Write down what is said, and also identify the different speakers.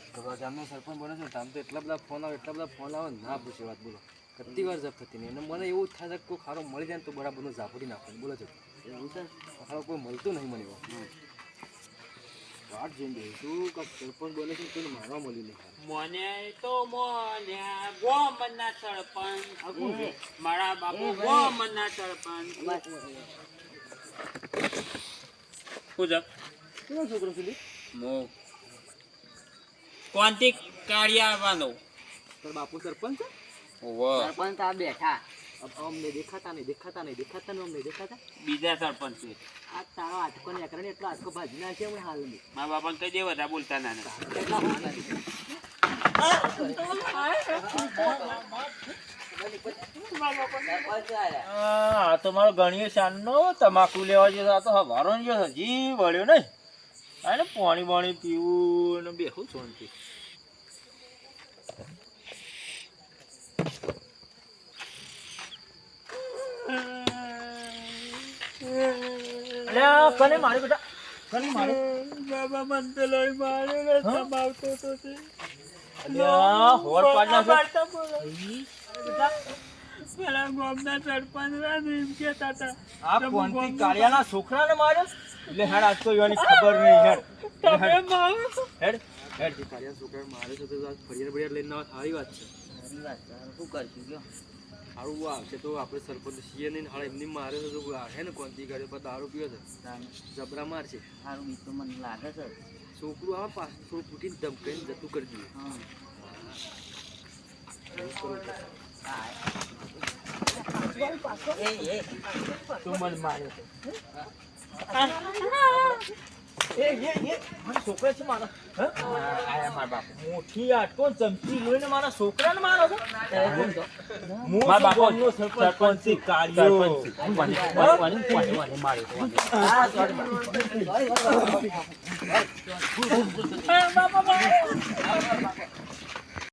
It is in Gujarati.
Speaker 1: વાત કરો ગામનો સરપંચ બને છે ને આમ તો એટલા બધા ફોન આવે એટલા બધા ફોન આવે ના પૂછે વાત બોલો. કેટલી વાર જપ થતી નહીં. અને મને એવું થાય છે કે કોઈ ખારો મળી જાય ને તો બરાબરનું ઝાપડી નાખો. બોલો છો.
Speaker 2: એવું છે?
Speaker 1: ખારો કોઈ મળતું નહીં મને એવા. વાત જોઈને બેસું શું કે સરપંચ બને છે કોઈને મારવા મળી નહીં.
Speaker 3: મને તો મોને ગોમના સરપંચ. મારા બાપુ ગોમના સરપંચ. પૂજા.
Speaker 1: કેવો છોકરો સુધી
Speaker 3: મો કોણથી કાર્ય આવવાનો
Speaker 1: તો બાપુ સરપંચ
Speaker 2: સરપંચ આ બેઠા.
Speaker 1: અમને દેખાતા નહીં દેખાતા નહીં દેખાતા નહીં અમને દેખાતા?
Speaker 3: બીજા સરપંચ છે.
Speaker 1: આ તારો આટકો ને એકરણ ને એટલો આટકો ભાજી નાખે હમણાં હાલ નહીં
Speaker 3: મારા બાપા કહી દેવા બધા બોલતા ના ના
Speaker 4: આ તો મારો ગણીએ શાનનો તમાકુ લેવા જતો આ તો હવારો ને ગયો હજી વળ્યો નહીં. આ પાણી પાણી પીવું ને બેહું શાંતિ. કને મારી બેટા? કને મારી
Speaker 3: બાબા મને તો લઈ માર્યો ને સમાવતો તો તે
Speaker 4: અલ્યા હોર પાડના છે.
Speaker 3: પાડતા બોલો. પેલા ગામના સરપંચ એમ કહેતા હતા.
Speaker 4: આ કોનથી કાળિયાના છોકરાને માર્યો? એટલે હેડ આજ તો એની ખબર નહીં હેડ
Speaker 3: તમે મારો?
Speaker 4: હેડ હેડ.
Speaker 1: જે છોકરા મારે છે તો આ ફરિયાદ બરિયાદ લઈને આવે સારી વાત છે.
Speaker 2: સારી વાત છે. શું કરશું કયો
Speaker 1: સારું આવશે તો આપણે સરપંચ છીએ નહીં હાલ એમની મારે છે તો હે ને કોનથી ગાડી પર દારૂ પીવે છે.
Speaker 2: તાને
Speaker 1: જબરા મારશે.
Speaker 2: સારું બીજ તો મને લાગે છે.
Speaker 1: છોકરું આવે પાછું થોડું ફૂટીને ધમકાઈને જતું કરી દઈએ.
Speaker 2: હા.
Speaker 4: તું મને માર્યો છોકરા છે મારા મારા બાપ મોટી આટકો ચમચી લઈને મારા છોકરાને મારો છો હું
Speaker 5: મારા
Speaker 4: છે,